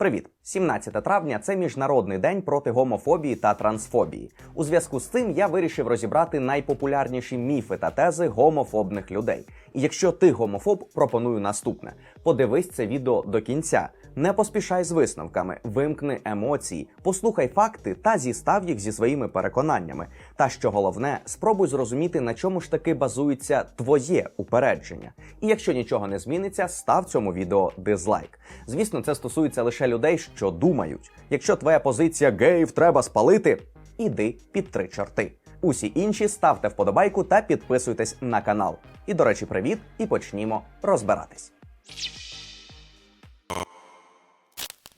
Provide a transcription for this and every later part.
Привіт! 17 травня це міжнародний день проти гомофобії та трансфобії. У зв'язку з цим я вирішив розібрати найпопулярніші міфи та тези гомофобних людей. І якщо ти гомофоб, пропоную наступне: подивись це відео до кінця. Не поспішай з висновками, вимкни емоції, послухай факти та зістав їх зі своїми переконаннями. Та що головне, спробуй зрозуміти, на чому ж таки базується твоє упередження. І якщо нічого не зміниться, став цьому відео дизлайк. Звісно, це стосується лише людей, що думають. Якщо твоя позиція геїв треба спалити, іди під три чорти. Усі інші ставте вподобайку та підписуйтесь на канал. І, до речі, привіт, і почнімо розбиратись.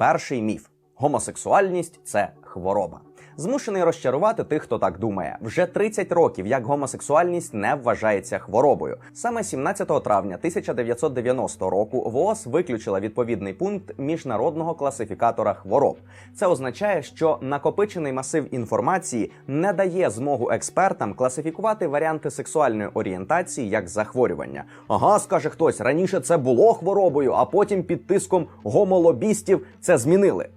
Перший міф: гомосексуальність це хвороба. Змушений розчарувати тих, хто так думає. Вже 30 років як гомосексуальність не вважається хворобою. Саме 17 травня 1990 року ВООЗ виключила відповідний пункт міжнародного класифікатора хвороб. Це означає, що накопичений масив інформації не дає змогу експертам класифікувати варіанти сексуальної орієнтації як захворювання. Ага, скаже хтось, раніше це було хворобою, а потім під тиском гомолобістів це змінили.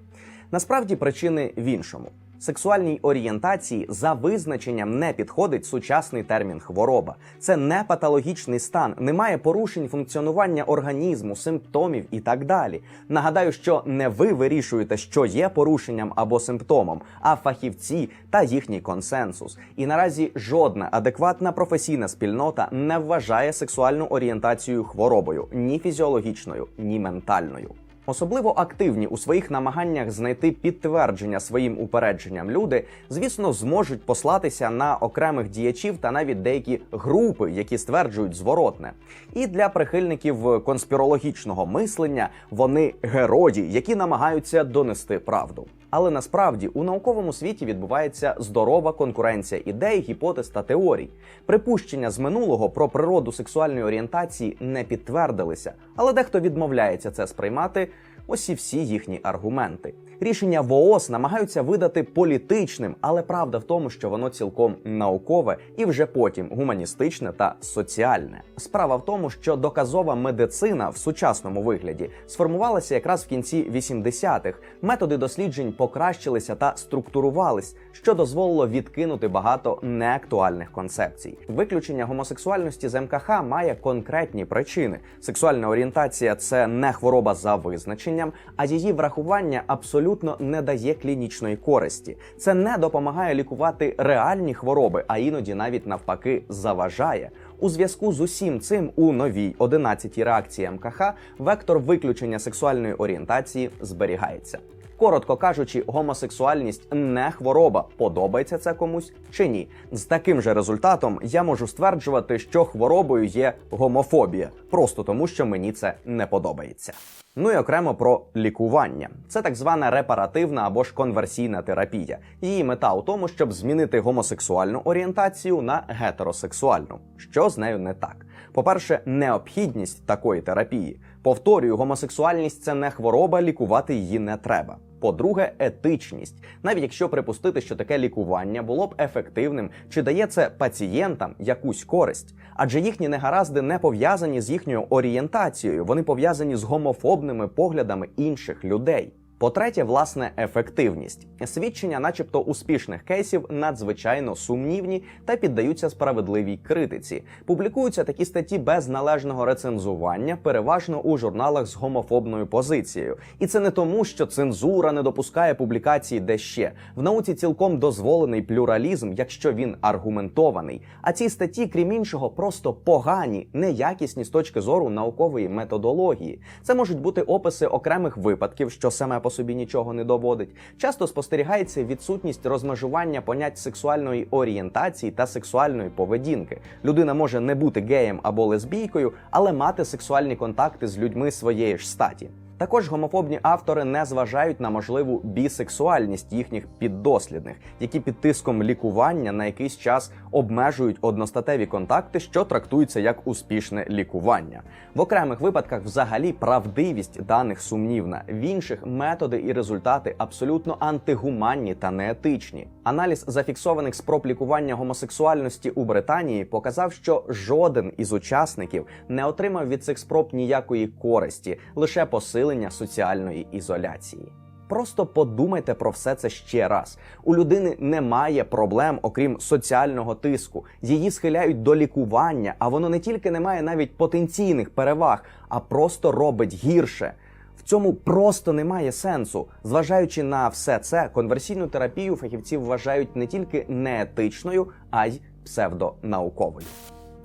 Насправді причини в іншому. Сексуальній орієнтації за визначенням не підходить сучасний термін хвороба. Це не патологічний стан, немає порушень функціонування організму, симптомів і так далі. Нагадаю, що не ви вирішуєте, що є порушенням або симптомом, а фахівці та їхній консенсус. І наразі жодна адекватна професійна спільнота не вважає сексуальну орієнтацію хворобою ні фізіологічною, ні ментальною. Особливо активні у своїх намаганнях знайти підтвердження своїм упередженням люди, звісно, зможуть послатися на окремих діячів та навіть деякі групи, які стверджують зворотне. І для прихильників конспірологічного мислення вони герої, які намагаються донести правду. Але насправді у науковому світі відбувається здорова конкуренція ідей, гіпотез та теорій. Припущення з минулого про природу сексуальної орієнтації не підтвердилися, але дехто відмовляється це сприймати. Ось і всі їхні аргументи. Рішення ВООЗ намагаються видати політичним, але правда в тому, що воно цілком наукове і вже потім гуманістичне та соціальне. Справа в тому, що доказова медицина в сучасному вигляді сформувалася якраз в кінці 80-х. Методи досліджень покращилися та структурувались, що дозволило відкинути багато неактуальних концепцій. Виключення гомосексуальності з МКХ має конкретні причини. Сексуальна орієнтація це не хвороба за визначенням, а її врахування абсолютно не дає клінічної користі. Це не допомагає лікувати реальні хвороби, а іноді навіть навпаки заважає. У зв'язку з усім цим у новій 11-й реакції МКХ вектор виключення сексуальної орієнтації зберігається. Коротко кажучи, гомосексуальність не хвороба, подобається це комусь чи ні. З таким же результатом я можу стверджувати, що хворобою є гомофобія, просто тому що мені це не подобається. Ну і окремо про лікування. Це так звана репаративна або ж конверсійна терапія. Її мета у тому, щоб змінити гомосексуальну орієнтацію на гетеросексуальну. Що з нею не так? По-перше, необхідність такої терапії. Повторюю, гомосексуальність це не хвороба, лікувати її не треба. По-друге, етичність. Навіть якщо припустити, що таке лікування було б ефективним, чи дає це пацієнтам якусь користь, адже їхні негаразди не пов'язані з їхньою орієнтацією, вони пов'язані з гомофобними поглядами інших людей. По-третє, власне, ефективність. Свідчення, начебто, успішних кейсів, надзвичайно сумнівні та піддаються справедливій критиці. Публікуються такі статті без належного рецензування, переважно у журналах з гомофобною позицією. І це не тому, що цензура не допускає публікації де ще. В науці цілком дозволений плюралізм, якщо він аргументований. А ці статті, крім іншого, просто погані, неякісні з точки зору наукової методології. Це можуть бути описи окремих випадків, що саме по собі нічого не доводить. Часто спостерігається відсутність розмежування понять сексуальної орієнтації та сексуальної поведінки. Людина може не бути геєм або лесбійкою, але мати сексуальні контакти з людьми своєї ж статі. Також гомофобні автори не зважають на можливу бісексуальність їхніх піддослідних, які під тиском лікування на якийсь час обмежують одностатеві контакти, що трактуються як успішне лікування. В окремих випадках взагалі правдивість даних сумнівна, в інших методи і результати абсолютно антигуманні та неетичні. Аналіз зафіксованих спроб лікування гомосексуальності у Британії показав, що жоден із учасників не отримав від цих спроб ніякої користі, лише посил посилення соціальної ізоляції. Просто подумайте про все це ще раз. У людини немає проблем, окрім соціального тиску. Її схиляють до лікування, а воно не тільки не має навіть потенційних переваг, а просто робить гірше. В цьому просто немає сенсу. Зважаючи на все це, конверсійну терапію фахівці вважають не тільки неетичною, а й псевдонауковою.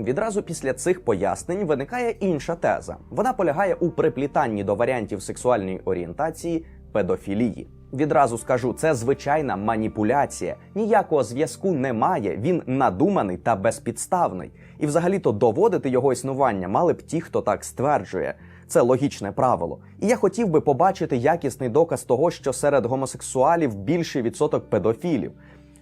Відразу після цих пояснень виникає інша теза. Вона полягає у приплітанні до варіантів сексуальної орієнтації педофілії. Відразу скажу, це звичайна маніпуляція. Ніякого зв'язку немає. Він надуманий та безпідставний. І взагалі-то доводити його існування мали б ті, хто так стверджує. Це логічне правило. І я хотів би побачити якісний доказ того, що серед гомосексуалів більший відсоток педофілів.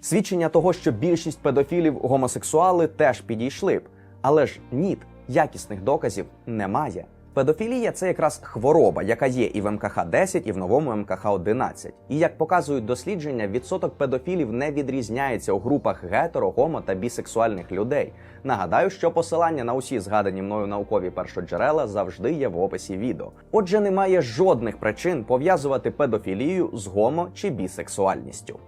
Свідчення того, що більшість педофілів гомосексуали теж підійшли б. Але ж ні, якісних доказів немає. Педофілія це якраз хвороба, яка є і в МКХ 10, і в новому МКХ 11. І як показують дослідження, відсоток педофілів не відрізняється у групах гетеро, гомо та бісексуальних людей. Нагадаю, що посилання на усі згадані мною наукові першоджерела завжди є в описі відео. Отже, немає жодних причин пов'язувати педофілію з гомо чи бісексуальністю.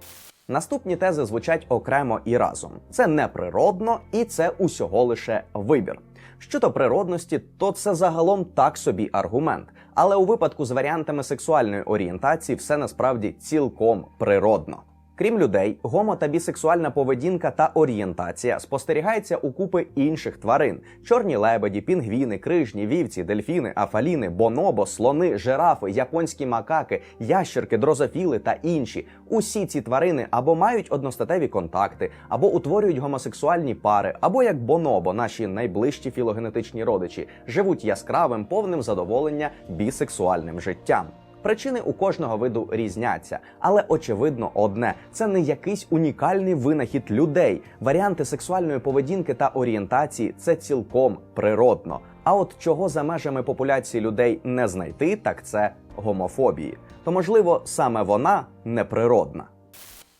Наступні тези звучать окремо і разом. Це неприродно і це усього лише вибір. Щодо природності, то це загалом так собі аргумент. Але у випадку з варіантами сексуальної орієнтації все насправді цілком природно. Крім людей, гомо та бісексуальна поведінка та орієнтація спостерігається у купи інших тварин: чорні лебеді, пінгвіни, крижні, вівці, дельфіни, афаліни, бонобо, слони, жирафи, японські макаки, ящерки, дрозофіли та інші. Усі ці тварини або мають одностатеві контакти, або утворюють гомосексуальні пари, або як бонобо, наші найближчі філогенетичні родичі, живуть яскравим, повним задоволення бісексуальним життям. Причини у кожного виду різняться, але очевидно одне: це не якийсь унікальний винахід людей. Варіанти сексуальної поведінки та орієнтації це цілком природно. А от чого за межами популяції людей не знайти, так це гомофобії. То можливо саме вона неприродна.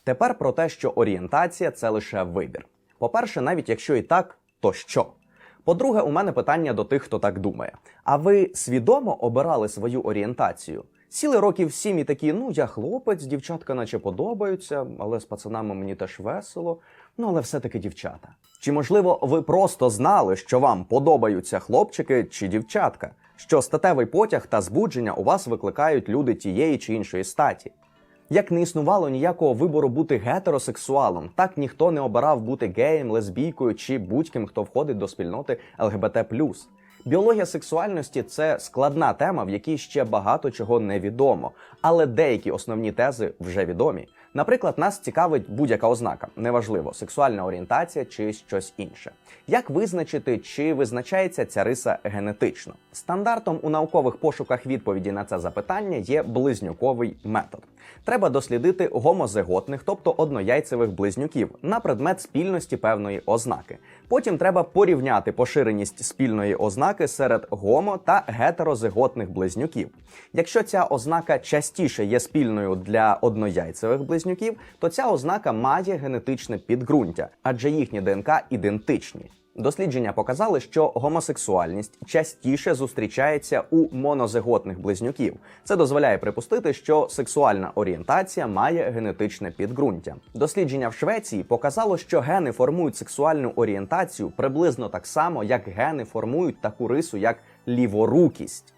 Тепер про те, що орієнтація це лише вибір. По-перше, навіть якщо і так, то що? По-друге, у мене питання до тих, хто так думає. А ви свідомо обирали свою орієнтацію? Сіли років сім і такі, ну я хлопець, дівчатка наче подобаються, але з пацанами мені теж весело. Ну але все-таки дівчата. Чи можливо ви просто знали, що вам подобаються хлопчики чи дівчатка? Що статевий потяг та збудження у вас викликають люди тієї чи іншої статі? Як не існувало ніякого вибору бути гетеросексуалом, так ніхто не обирав бути геєм, лесбійкою чи будь-ким, хто входить до спільноти ЛГБТ. Біологія сексуальності це складна тема, в якій ще багато чого невідомо, але деякі основні тези вже відомі. Наприклад, нас цікавить будь-яка ознака, неважливо, сексуальна орієнтація чи щось інше. Як визначити, чи визначається ця риса генетично? Стандартом у наукових пошуках відповіді на це запитання є близнюковий метод. Треба дослідити гомозиготних, тобто однояйцевих близнюків, на предмет спільності певної ознаки. Потім треба порівняти поширеність спільної ознаки серед гомо та гетерозиготних близнюків. Якщо ця ознака частіше є спільною для однояйцевих близнюків, то ця ознака має генетичне підґрунтя, адже їхні ДНК ідентичні. Дослідження показали, що гомосексуальність частіше зустрічається у монозиготних близнюків. Це дозволяє припустити, що сексуальна орієнтація має генетичне підґрунтя. Дослідження в Швеції показало, що гени формують сексуальну орієнтацію приблизно так само, як гени формують таку рису, як ліворукість.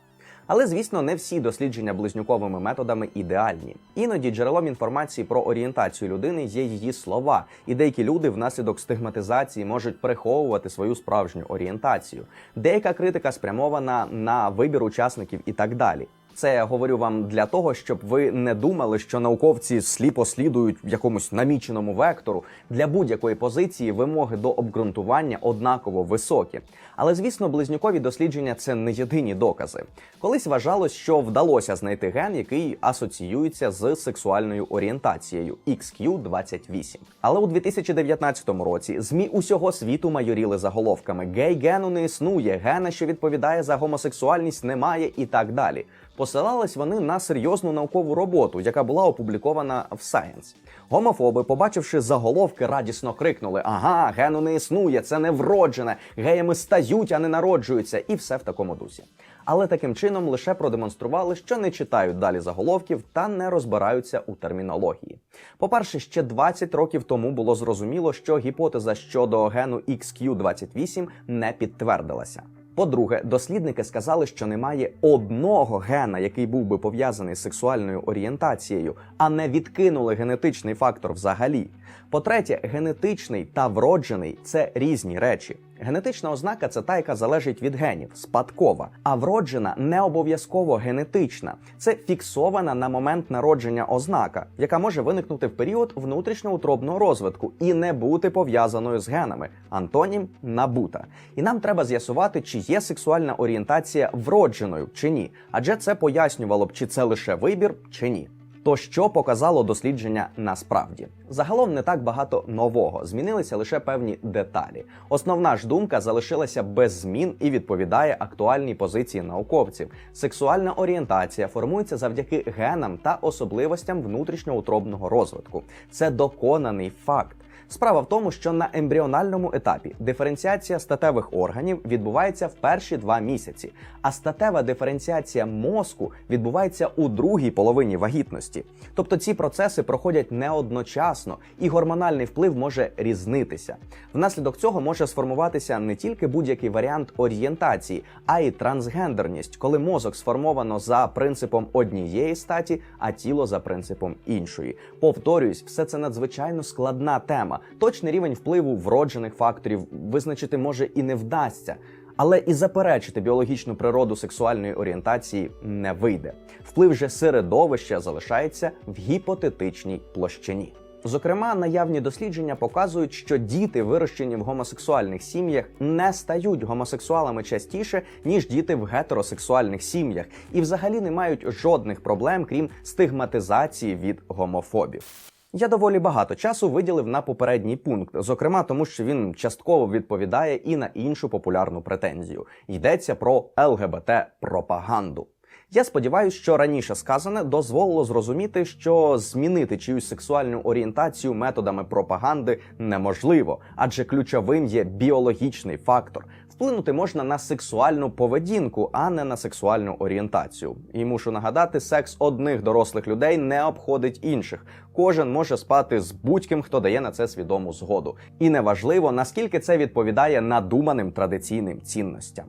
Але звісно, не всі дослідження близнюковими методами ідеальні. Іноді джерелом інформації про орієнтацію людини є її слова, і деякі люди внаслідок стигматизації можуть приховувати свою справжню орієнтацію. Деяка критика спрямована на вибір учасників і так далі. Це я говорю вам для того, щоб ви не думали, що науковці сліпо слідують в якомусь наміченому вектору. Для будь-якої позиції вимоги до обґрунтування однаково високі. Але звісно, близнюкові дослідження це не єдині докази. Колись вважалось, що вдалося знайти ген, який асоціюється з сексуальною орієнтацією XQ28. Але у 2019 році змі усього світу майоріли заголовками гей гену не існує, гена, що відповідає за гомосексуальність, немає і так далі. Посилались вони на серйозну наукову роботу, яка була опублікована в Science. Гомофоби, побачивши заголовки, радісно крикнули: Ага, гену не існує, це не вроджене, геями стають, а не народжуються, і все в такому дусі. але таким чином лише продемонстрували, що не читають далі заголовків та не розбираються у термінології. По-перше, ще 20 років тому було зрозуміло, що гіпотеза щодо гену XQ28 не підтвердилася. По-друге, дослідники сказали, що немає одного гена, який був би пов'язаний з сексуальною орієнтацією, а не відкинули генетичний фактор взагалі. По-третє, генетичний та вроджений це різні речі. Генетична ознака це та, яка залежить від генів, спадкова, а вроджена не обов'язково генетична. Це фіксована на момент народження ознака, яка може виникнути в період внутрішньоутробного розвитку і не бути пов'язаною з генами. Антонім набута. І нам треба з'ясувати, чи є сексуальна орієнтація вродженою чи ні, адже це пояснювало б, чи це лише вибір, чи ні. То що показало дослідження насправді? Загалом не так багато нового, змінилися лише певні деталі. Основна ж думка залишилася без змін і відповідає актуальній позиції науковців. Сексуальна орієнтація формується завдяки генам та особливостям внутрішньоутробного розвитку. Це доконаний факт. Справа в тому, що на ембріональному етапі диференціація статевих органів відбувається в перші два місяці, а статева диференціація мозку відбувається у другій половині вагітності. Тобто ці процеси проходять не одночасно, і гормональний вплив може різнитися. Внаслідок цього може сформуватися не тільки будь-який варіант орієнтації, а й трансгендерність, коли мозок сформовано за принципом однієї статі, а тіло за принципом іншої. Повторюсь, все це надзвичайно складна тема. Точний рівень впливу вроджених факторів визначити може і не вдасться. Але і заперечити біологічну природу сексуальної орієнтації не вийде. Вплив же середовища залишається в гіпотетичній площині. Зокрема, наявні дослідження показують, що діти, вирощені в гомосексуальних сім'ях, не стають гомосексуалами частіше ніж діти в гетеросексуальних сім'ях, і взагалі не мають жодних проблем, крім стигматизації від гомофобів. Я доволі багато часу виділив на попередній пункт, зокрема тому, що він частково відповідає і на іншу популярну претензію. Йдеться про ЛГБТ пропаганду. Я сподіваюся, що раніше сказане дозволило зрозуміти, що змінити чиюсь сексуальну орієнтацію методами пропаганди неможливо, адже ключовим є біологічний фактор. Вплинути можна на сексуальну поведінку, а не на сексуальну орієнтацію. І мушу нагадати, секс одних дорослих людей не обходить інших. Кожен може спати з будь-ким, хто дає на це свідому згоду. І неважливо, наскільки це відповідає надуманим традиційним цінностям.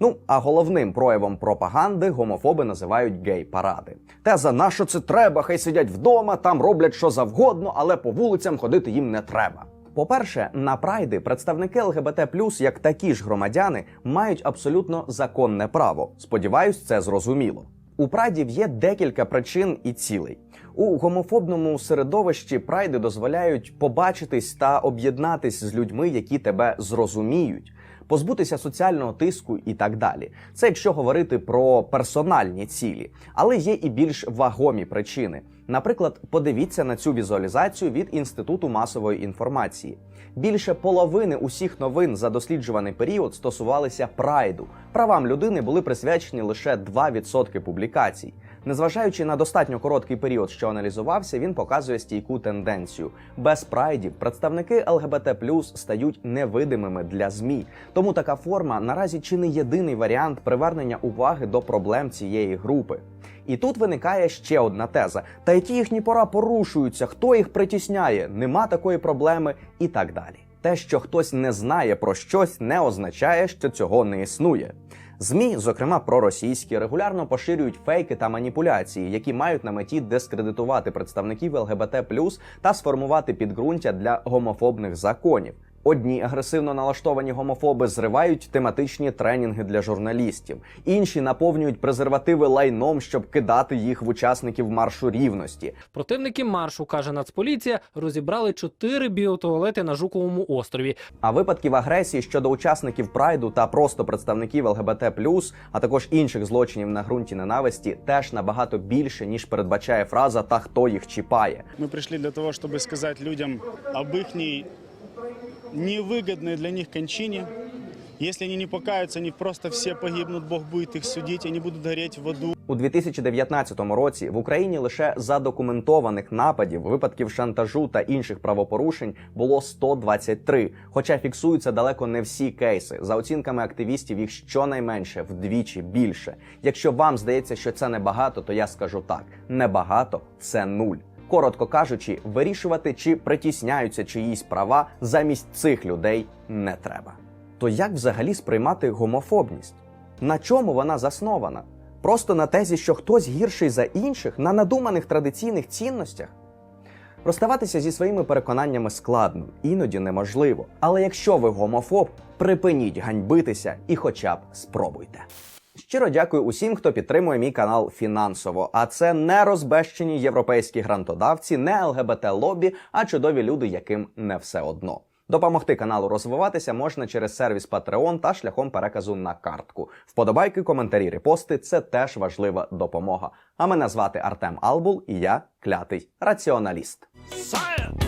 Ну а головним проявом пропаганди гомофоби називають гей-паради. Теза на що це треба, хай сидять вдома, там роблять що завгодно, але по вулицям ходити їм не треба. По-перше, на прайди представники ЛГБТ як такі ж громадяни мають абсолютно законне право. Сподіваюсь, це зрозуміло. У прайдів є декілька причин і цілей. У гомофобному середовищі прайди дозволяють побачитись та об'єднатись з людьми, які тебе зрозуміють, позбутися соціального тиску і так далі. Це якщо говорити про персональні цілі, але є і більш вагомі причини. Наприклад, подивіться на цю візуалізацію від Інституту масової інформації. Більше половини усіх новин за досліджуваний період стосувалися прайду. Правам людини були присвячені лише 2% публікацій. Незважаючи на достатньо короткий період, що аналізувався, він показує стійку тенденцію. Без прайдів представники ЛГБТ стають невидимими для змі. Тому така форма наразі чи не єдиний варіант привернення уваги до проблем цієї групи. І тут виникає ще одна теза: та які їхні пора порушуються, хто їх притісняє, нема такої проблеми і так далі. Те, що хтось не знає про щось, не означає, що цього не існує. ЗМІ, зокрема проросійські, регулярно поширюють фейки та маніпуляції, які мають на меті дискредитувати представників ЛГБТ та сформувати підґрунтя для гомофобних законів. Одні агресивно налаштовані гомофоби зривають тематичні тренінги для журналістів, інші наповнюють презервативи лайном, щоб кидати їх в учасників маршу рівності. Противники маршу, каже Нацполіція, розібрали чотири біотуалети на Жуковому острові. А випадків агресії щодо учасників прайду та просто представників ЛГБТ а також інших злочинів на ґрунті ненависті, теж набагато більше ніж передбачає фраза та хто їх чіпає. Мы пришли для того, чтобы сказать людям об их невыгодной для них кончине. Если они не покаются, они просто все погибнут, Бог будет их судить, они будут гореть в аду. У 2019 році в Україні лише задокументованих нападів, випадків шантажу та інших правопорушень було 123, хоча фіксуються далеко не всі кейси. За оцінками активістів, їх щонайменше вдвічі більше. Якщо вам здається, що це небагато, то я скажу так: небагато це нуль. Коротко кажучи, вирішувати, чи притісняються чиїсь права замість цих людей не треба. То як взагалі сприймати гомофобність? На чому вона заснована? Просто на тезі, що хтось гірший за інших, на надуманих традиційних цінностях? Розставатися зі своїми переконаннями складно, іноді неможливо. Але якщо ви гомофоб, припиніть ганьбитися і хоча б спробуйте. Щиро дякую усім, хто підтримує мій канал фінансово. А це не розбещені європейські грантодавці, не ЛГБТ лобі, а чудові люди, яким не все одно. Допомогти каналу розвиватися можна через сервіс Patreon та шляхом переказу на картку. Вподобайки, коментарі, репости це теж важлива допомога. А мене звати Артем Албул, і я клятий раціоналіст. Сам